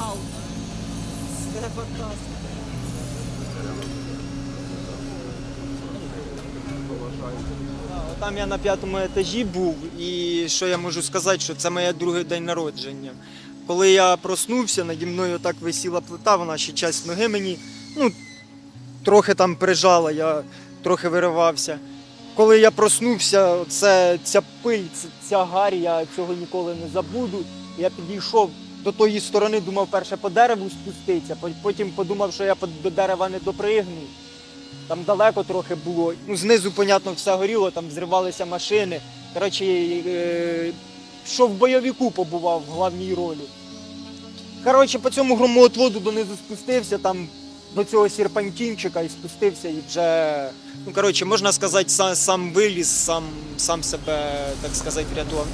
Вау. Це фантастика. Там я на п'ятому етажі був, і що я можу сказати, що це моє другий день народження. Коли я проснувся, наді мною так висіла плита, вона ще часть ноги мені ну, трохи там прижала, я трохи виривався. Коли я проснувся, це, ця пиль, ця гарь, я цього ніколи не забуду. Я підійшов до тої сторони, думав перше по дереву спуститися, по- потім подумав, що я до дерева не допригну. Там далеко трохи було. Ну, знизу, понятно, все горіло, там зривалися машини. Коротше, е, що в бойовику побував в головній ролі. Коротше, по цьому громоотводу донизу спустився, там до цього сірпантінчика і спустився і вже. Ну, коротше, можна сказати, сам, сам виліз, сам, сам себе, так сказати, врятував.